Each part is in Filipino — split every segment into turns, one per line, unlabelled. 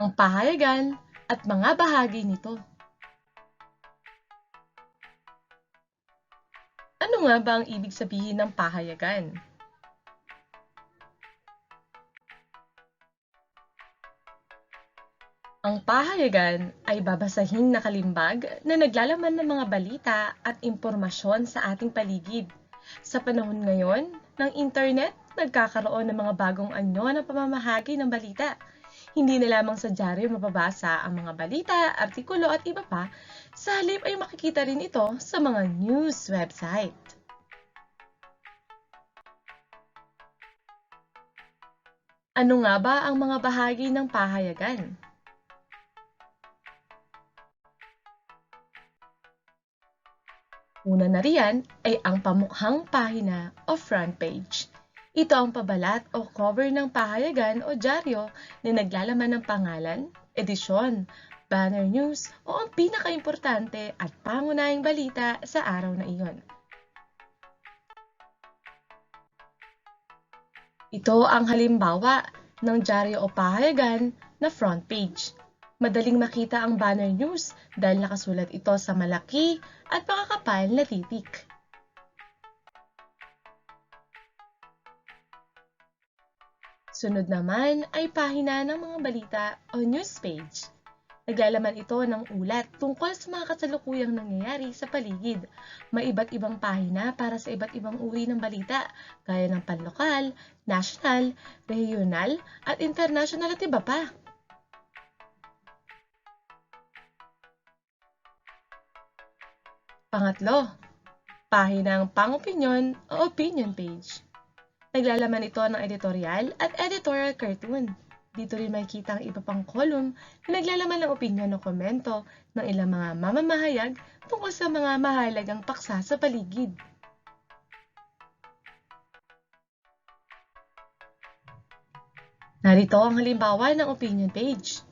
ang pahayagan at mga bahagi nito. Ano nga ba ang ibig sabihin ng pahayagan? Ang pahayagan ay babasahing nakalimbag na naglalaman ng mga balita at impormasyon sa ating paligid. Sa panahon ngayon ng internet, nagkakaroon ng mga bagong anyo ng pamamahagi ng balita. Hindi na lamang sa dyaryo mababasa ang mga balita, artikulo at iba pa, sa halip ay makikita rin ito sa mga news website. Ano nga ba ang mga bahagi ng pahayagan? Una na riyan ay ang pamukhang pahina o front page. Ito ang pabalat o cover ng pahayagan o dyaryo na naglalaman ng pangalan, edisyon, banner news o ang pinakaimportante at pangunahing balita sa araw na iyon. Ito ang halimbawa ng dyaryo o pahayagan na front page. Madaling makita ang banner news dahil nakasulat ito sa malaki at makakapal na titik. Sunod naman ay pahina ng mga balita o news page. Naglalaman ito ng ulat tungkol sa mga kasalukuyang nangyayari sa paligid. May iba't ibang pahina para sa iba't ibang uri ng balita, gaya ng panlokal, national, regional, at international at iba pa. Pangatlo, pahinang pang-opinion o opinion page. Naglalaman ito ng editorial at editorial cartoon. Dito rin makikita ang iba pang column na naglalaman ng opinion o komento ng ilang mga mamamahayag tungkol sa mga mahalagang paksa sa paligid. Narito ang halimbawa ng opinion page.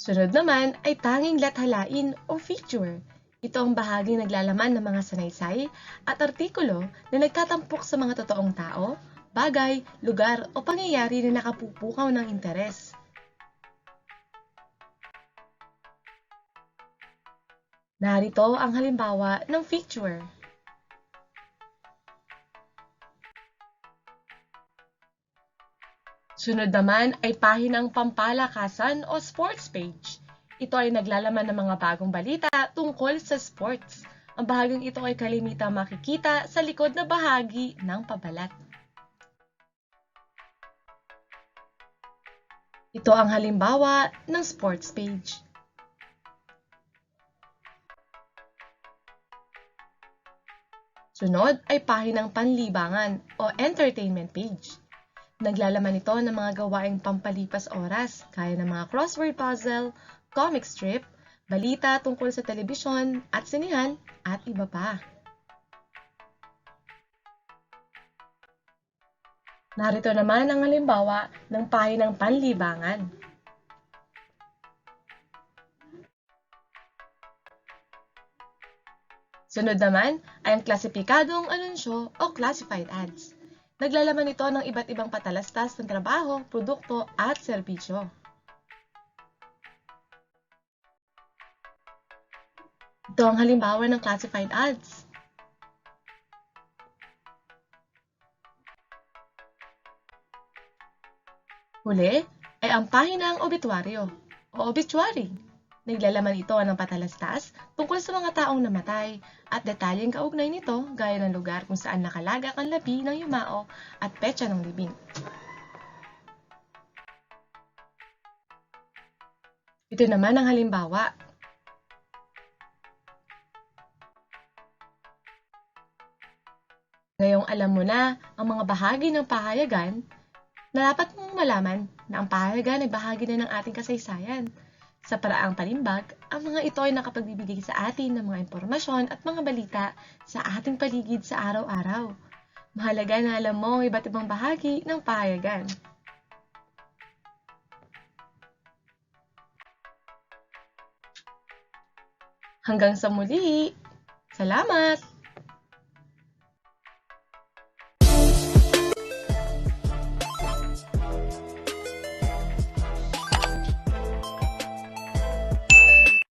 Sunod naman ay tanging lathalain o feature. Ito ang bahaging naglalaman ng mga sanaysay at artikulo na nagtatampok sa mga totoong tao, bagay, lugar o pangyayari na nakapupukaw ng interes. Narito ang halimbawa ng feature. Sunod naman ay pahinang pampalakasan o sports page. Ito ay naglalaman ng mga bagong balita tungkol sa sports. Ang bahaging ito ay kalimitang makikita sa likod na bahagi ng pabalat. Ito ang halimbawa ng sports page. Sunod ay pahinang panlibangan o entertainment page. Naglalaman ito ng mga gawaing pampalipas oras, kaya ng mga crossword puzzle, comic strip, balita tungkol sa telebisyon at sinihan, at iba pa. Narito naman ang halimbawa ng pahinang panlibangan. Sunod naman ay ang klasipikadong anunsyo o classified ads. Naglalaman ito ng iba't ibang patalastas ng trabaho, produkto at serbisyo. Ito ang halimbawa ng classified ads. Huli ay ang pahinang obituaryo o obituary. Naglalaman ito ng patalastas tungkol sa mga taong namatay at detalyeng kaugnay nito gaya ng lugar kung saan nakalagak ang labi ng yumao at petsa ng libing. Ito naman ang halimbawa. Ngayong alam mo na ang mga bahagi ng pahayagan, na mong malaman na ang pahayagan ay bahagi na ng ating kasaysayan. Sa paraang palimbag, ang mga ito ay nakapagbibigay sa atin ng mga impormasyon at mga balita sa ating paligid sa araw-araw. Mahalaga na alam mo ang iba't ibang bahagi ng pahayagan. Hanggang sa muli! Salamat!